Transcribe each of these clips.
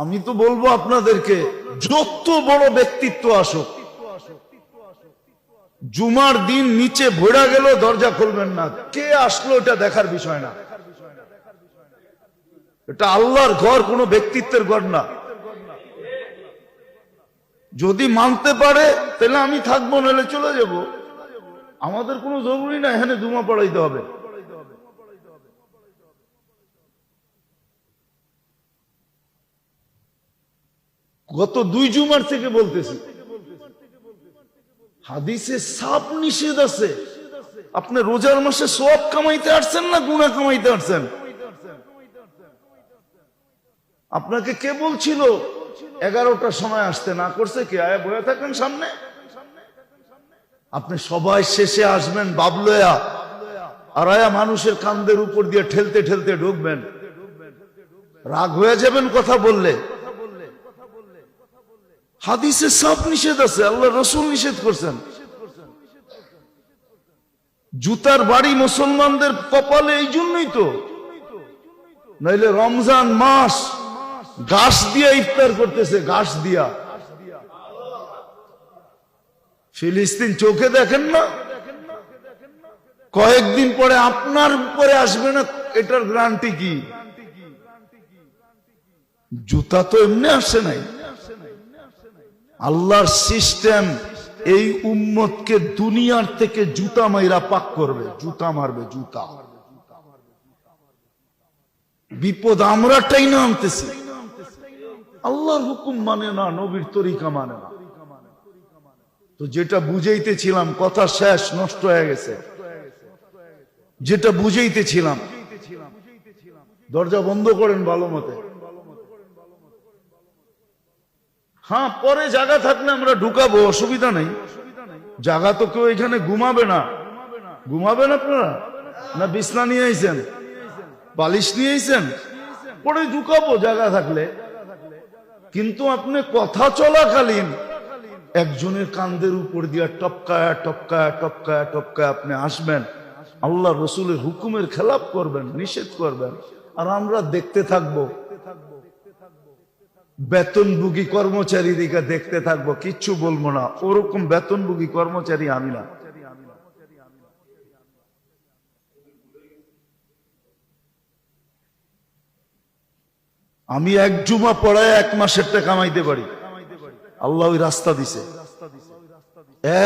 আমি তো বলব আপনাদেরকে, যত বড় ব্যক্তিত্ব আসুক, জুমার দিন নিচে ভোড়া গেল দরজা খুলবেন না। কে আসলো এটা দেখার বিষয় না। এটা আল্লাহর ঘর, কোনো ব্যক্তিত্বের ঘর না। যদি মানতে পারে, তাহলে আমি থাকব, নাহলে চলে যাব। আমাদের কোনো জরুরি না, এখানে জুমা পড়াইতে হবে। গত দুই জুমার থেকে বলতেছি। হাদিসে সাপ নিষেধ আছে। আপনি রোজার মাসে সব কামাইতে আসছেন না গুণা কামাইতে আসছেন? আপনাকে কে বলছিল, এগারোটার সময় আসতে না করছে কে? আয়া বয়ে থাকেন সামনে। আপনি সবাই শেষে আসবেন, বাবলয়া। আর আয়া মানুষের কান্দের উপর দিয়ে ঠেলতে ঠেলতে ঢুকবেন। রাগ হয়ে যাবেন কথা বললে। হাদিসে সব নিষেধ আছে, আল্লাহ রসুল নিষেধ করছেন। জুতার বাড়ি মুসলমানদের কপালে এই জন্যই তো। নইলে রমজান মাস, ঘাস দিয়া ইফতার করতেছে, ঘাস দিয়া। ফিলিস্তিন চোখে দেখেন না? কয়েকদিন পরে আপনার উপরে আসবে না, এটার গ্রান্টি কি? জুতা তো এমনি আসে নাই। আল্লাহর সিস্টেম এই উম্মতকে দুনিয়ার থেকে জুতা মাইরা পাক করবে, জুতা মারবে, জুতা। বিপদ আমরা টাইনা আনতেছি। আল্লাহর হুকুম মানে না, নবীর তরিকা মানে না। তো যেটা বুঝাইতেছিলাম, কথা শেষ, নষ্ট হয়ে গেছে। যেটা বুঝাইতেছিলাম, দরজা বন্ধ করেন ভালো মতে। হ্যাঁ পরে জায়গা থাকলে আমরা ঢুকাবো, অসুবিধা নেই। জায়গা তো কেউ এখানে ঘুমাবে না। ঘুমাবেন আপনারা? না বিছনা নিয়ে আইছেন? বালিশ নিয়ে আইছেন? পরে ঢুকাবো জায়গা থাকলে। কিন্তু আপনি কথা চলাকালীন একজনের কান্দের উপর দিয়া টপকায়া টপকায়া টপকায়া, টপকায় আপনি আসবেন। আল্লাহ রসুলের হুকুমের খেলাপ করবেন, নিষেধ করবেন। আর আমরা দেখতে থাকব। বেতনভোগী কর্মচারী দিকে দেখতে থাকব, কিচ্ছু বলব না। ওরকম বেতনভোগী কর্মচারী আমি না। আমি এক জুমা পড়ায় এক মাসের টাকা কামাইতে পারি। আল্লাহ ওই রাস্তা দিছে।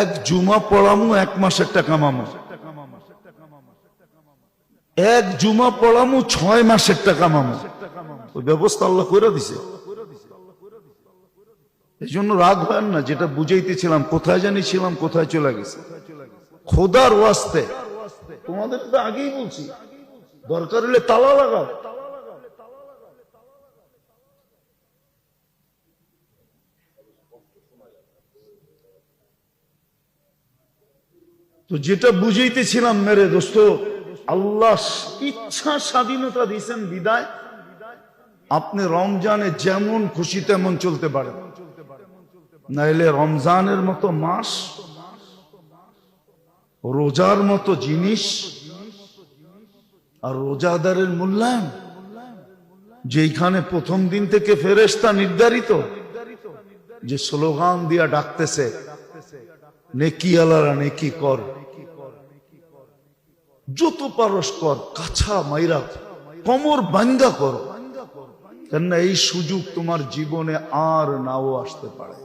এক জুমা পড়ামু, এক মাসের টাকা কামামু এক জুমা পড়ামু, ছয় মাসের টাকা কামামু ওই ব্যবস্থা আল্লাহ করে দিছে। এই জন্য রাগ হয় না, যেটা বুঝাইতেছিলাম, কোথায় জানি ছিলাম কোথায় চলে গেছে। খোদার ওয়াস্তে। তোমাদের তো আগেই বলছি, দরকার হলে তালা লাগাও। তো যেটা বুঝাইতেছিলাম, মেরে দোস্ত, আল্লাহ ইচ্ছা স্বাধীনতা দিয়েছেন বিদায়। আপনি রমজানে যেমন খুশি তেমন চলতে পারেন নাইলে রমজানের মতো মাস, রোজার মতো জিনিস আর রোজাদারের মূল্যায়ন যেখানে প্রথম দিন থেকে ফেরেস্তা নির্ধারিত, যে স্লোগান দিয়া ডাকতেছে নেকি আলারা নেকি কর, যত পারস কর, কাছা মাইরা কমর বাঙ্গা কর। কেননা এই সুযোগ তোমার জীবনে আর নাও আসতে পারে।